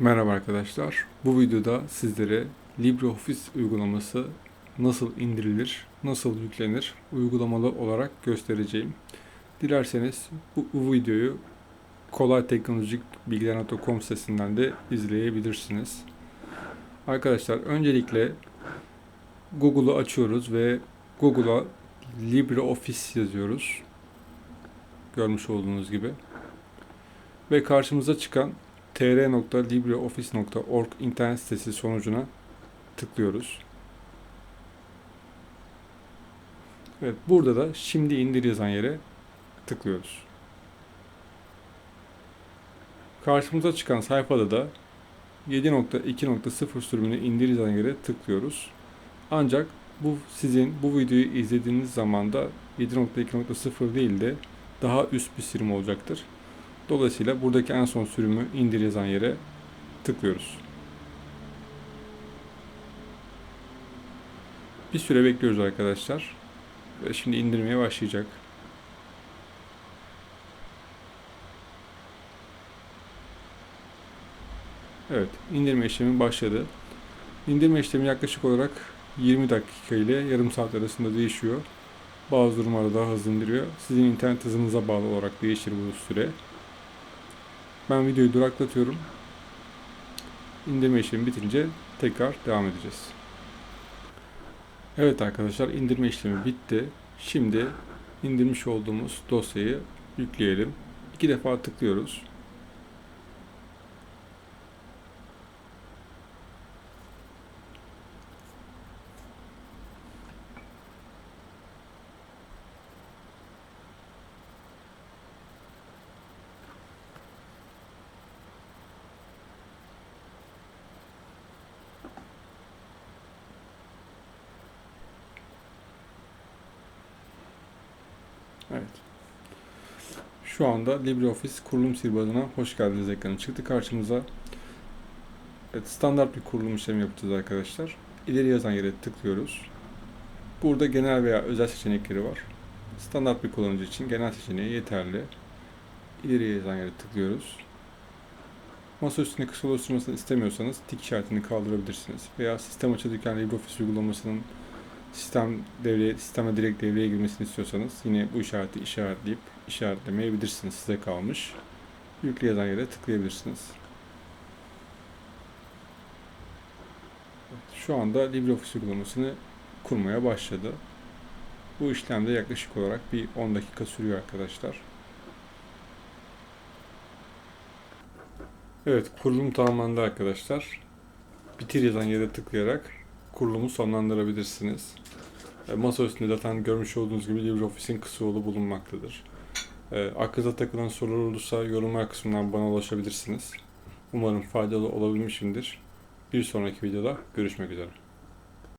Merhaba arkadaşlar. Bu videoda sizlere LibreOffice uygulaması nasıl indirilir, nasıl yüklenir uygulamalı olarak göstereceğim. Dilerseniz bu, bu videoyu kolayteknolojikbilgiler.com sitesinden de izleyebilirsiniz. Arkadaşlar öncelikle Google'u açıyoruz ve Google'a LibreOffice yazıyoruz. Görmüş olduğunuz gibi. Ve karşımıza çıkan tr.libreoffice.org internet sitesi sonucuna tıklıyoruz. Evet, burada da şimdi indir yazan yere tıklıyoruz. Karşımıza çıkan sayfada da 7.2.0 sürümünü indir yazan yere tıklıyoruz. Ancak bu sizin bu videoyu izlediğiniz zaman da 7.2.0 değil de daha üst bir sürüm olacaktır. Dolayısıyla buradaki en son sürümü indir yazan yere tıklıyoruz. Bir süre bekliyoruz arkadaşlar. Ve şimdi indirmeye başlayacak. Evet, indirme işlemi başladı. İndirme işlemi yaklaşık olarak 20 dakika ile yarım saat arasında değişiyor. Bazı durumlarda daha hızlı indiriyor. Sizin internet hızınıza bağlı olarak değişir bu süre. Ben videoyu duraklatıyorum. İndirme işlemi bitince tekrar devam edeceğiz. Evet arkadaşlar indirme işlemi bitti. Şimdi indirmiş olduğumuz dosyayı yükleyelim. İki defa tıklıyoruz. Evet. Şu anda LibreOffice kurulum sihirbazına hoş geldiniz ekranı çıktı karşımıza. Evet, standart bir kurulum işlemi yapacağız arkadaşlar. İleri yazan yere tıklıyoruz. Burada genel veya özel seçenekleri var. Standart bir kullanıcı için genel seçeneği yeterli. İleri yazan yere tıklıyoruz. Masa üstüne kısa oluşturmasını istemiyorsanız tik işaretini kaldırabilirsiniz. Veya sistem açılırken LibreOffice uygulamasının sistem devreye, sisteme direkt devreye girmesini istiyorsanız yine bu işareti işaretleyip işaretlemeyebilirsiniz. Size kalmış. Yükle yazan yere tıklayabilirsiniz. Şu anda LibreOffice uygulamasını kurmaya başladı. Bu işlemde yaklaşık olarak bir 10 dakika sürüyor arkadaşlar. Evet, kurulum tamamlandı arkadaşlar. Bitir yazan yere tıklayarak kurulumu sonlandırabilirsiniz. E, masa üstünde zaten görmüş olduğunuz gibi LibreOffice'in kısa yolu bulunmaktadır. E, aklınıza takılan sorular olursa yorumlar kısmından bana ulaşabilirsiniz. Umarım faydalı olabilmişimdir. Bir sonraki videoda görüşmek üzere.